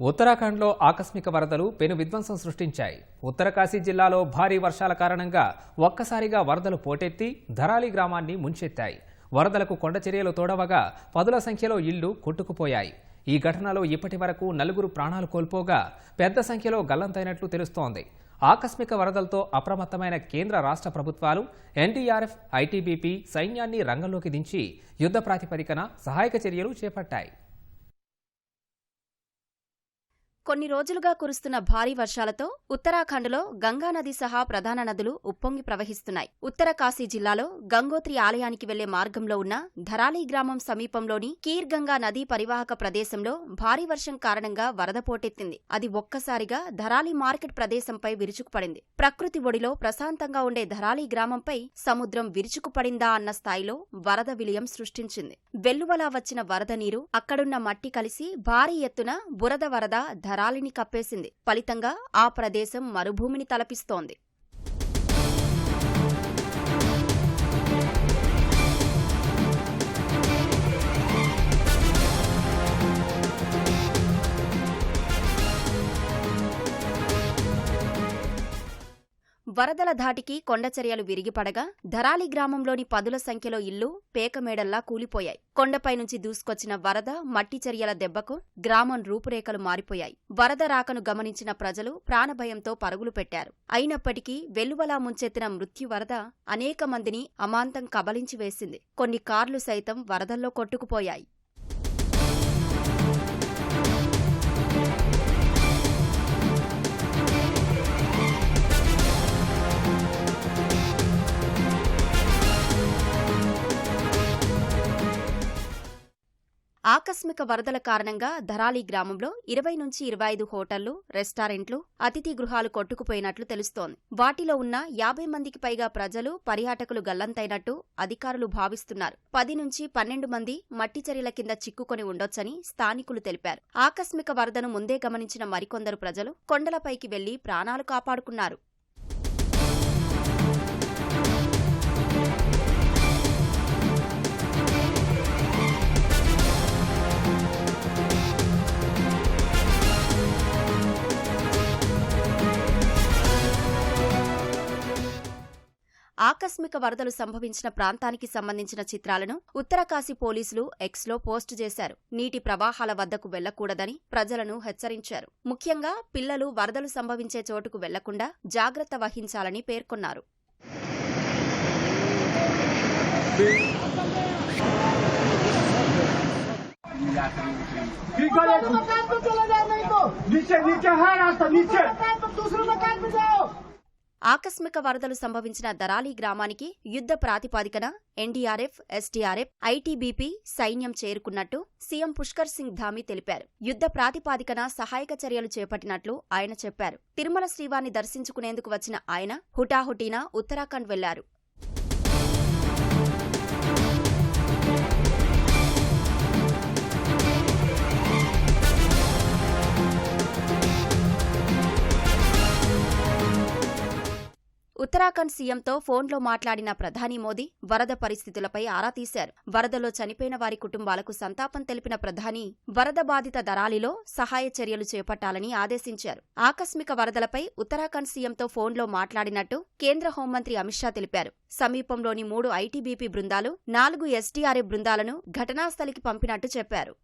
ఉత్తరాఖండ్లో ఆకస్మిక వరదలు పెను విధ్వంసం సృష్టించాయి. ఉత్తరకాశీ జిల్లాలో భారీ వర్షాల కారణంగా ఒక్కసారిగా వరదలు పోటెత్తి ధరాలి గ్రామాన్ని ముంచెత్తాయి. వరదలకు కొండ చర్యలు తోడవగా పదుల సంఖ్యలో ఇళ్ళు కొట్టుకుపోయాయి. ఈ ఘటనలో ఇప్పటి వరకు నలుగురు ప్రాణాలు కోల్పోగా పెద్ద సంఖ్యలో గల్లంతైనట్లు తెలుస్తోంది. ఆకస్మిక వరదలతో అప్రమత్తమైన కేంద్ర రాష్ట్ర ప్రభుత్వాలు ఎన్డీఆర్ఎఫ్ ఐటీబీపీ సైన్యాన్ని రంగంలోకి దించి యుద్ధ ప్రాతిపదికన సహాయక చర్యలు చేపట్టాయి. కొన్ని రోజులుగా కురుస్తున్న భారీ వర్షాలతో ఉత్తరాఖండ్లో గంగా నది సహా ప్రధాన నదులు ఉప్పొంగి ప్రవహిస్తున్నాయి. ఉత్తర కాశీ జిల్లాలో గంగోత్రి ఆలయానికి వెళ్ళే మార్గంలో ఉన్న ధరాలి గ్రామం సమీపంలోని కీర్ గంగా నదీ పరివాహక ప్రదేశంలో భారీ వర్షం కారణంగా వరద పోటెత్తింది. అది ఒక్కసారిగా ధరాలి మార్కెట్ ప్రదేశంపై విరుచుకుపడింది. ప్రకృతి ఒడిలో ప్రశాంతంగా ఉండే ధరాలి గ్రామంపై సముద్రం విరుచుకుపడిందా అన్న స్థాయిలో వరద విలయం సృష్టించింది. వెల్లువలా వచ్చిన వరద నీరు అక్కడున్న మట్టి కలిసి భారీ ఎత్తున బురద వరద నరాలిని కప్పేసింది. ఫలితంగా ఆ ప్రదేశం మరుభూమిని తలపిస్తోంది. వరదల ధాటికి కొండచర్యలు విరిగిపడగా ధరాలి గ్రామంలోని పదుల సంఖ్యలో ఇళ్ళు పేకమేడల్లా కూలిపోయాయి. కొండపై నుంచి దూసుకొచ్చిన వరద మట్టి చర్యల దెబ్బకు గ్రామం రూపురేఖలు మారిపోయాయి. వరద రాకను గమనించిన ప్రజలు ప్రాణభయంతో పరుగులు పెట్టారు. అయినప్పటికీ వెల్లువలా ముంచెత్తిన మృత్యు వరద అనేక మందిని అమాంతం కబలించి వేసింది. కొన్ని కార్లు సైతం వరదల్లో కొట్టుకుపోయాయి. ఆకస్మిక వరదల కారణంగా ధరాలి గ్రామంలో ఇరవై నుంచి ఇరవై ఐదు హోటళ్ళు రెస్టారెంట్లు అతిథి గృహాలు కొట్టుకుపోయినట్లు తెలుస్తోంది. వాటిలో ఉన్న యాభై మందికి పైగా ప్రజలు పర్యాటకులు గల్లంతైనట్టు అధికారులు భావిస్తున్నారు. పది నుంచి పన్నెండు మంది మట్టి చర్యల కింద చిక్కుకొని ఉండొచ్చని స్థానికులు తెలిపారు. ఆకస్మిక వరదను ముందే గమనించిన మరికొందరు ప్రజలు కొండలపైకి వెళ్ళి ప్రాణాలు కాపాడుకున్నారు. ఆకస్మిక వరదలు సంభవించిన ప్రాంతానికి సంబంధించిన చిత్రాలను ఉత్తరకాశీ పోలీసులు ఎక్స్లో పోస్టు చేశారు నీటి ప్రవాహాల వద్దకు వెళ్లకూడదని ప్రజలను హెచ్చరించారు ముఖ్యంగా పిల్లలు వరదలు సంభవించే చోటుకు వెళ్లకుండా జాగ్రత్త వహించాలని పేర్కొన్నారు दूसरे मकान पे चले जाओ नहीं तो नीचे नीचे है रास्ता नीचे मकान पे दूसरे मकान पे जाओ ఆకస్మిక వరదలు సంభవించిన దరాలి గ్రామానికి యుద్ధ ప్రాతిపాదికన ఎన్డీఆర్ఎఫ్ ఎస్డీఆర్ఎఫ్ ఐటీబీపీ సైన్యం చేరుకున్నట్టు సీఎం పుష్కర్ సింగ్ ధామి తెలిపారు. యుద్ధ ప్రాతిపాదికన సహాయక చర్యలు చేపట్టినట్లు ఆయన చెప్పారు. తిరుమల శ్రీవారిని దర్శించుకునేందుకు వచ్చిన ఆయన హుటాహుటీన ఉత్తరాఖండ్ వెళ్ళారు. ఉత్తరాఖండ్ సీఎంతో ఫోన్లో మాట్లాడిన ప్రధాని మోదీ వరద పరిస్థితులపై ఆరా తీశారు. వరదలో చనిపోయిన వారి కుటుంబాలకు సంతాపం తెలిపిన ప్రధాని వరద బాధిత దరాలిలో సహాయ చర్యలు చేపట్టాలని ఆదేశించారు. ఆకస్మిక వరదలపై ఉత్తరాఖండ్ సీఎంతో ఫోన్లో మాట్లాడినట్టు కేంద్ర హోంమంత్రి అమిత్ షా తెలిపారు. సమీపంలోని మూడు ఐటీబీపీ బృందాలు నాలుగు ఎస్డీఆర్ఏ బృందాలను ఘటనాస్థలికి పంపినట్టు చెప్పారు.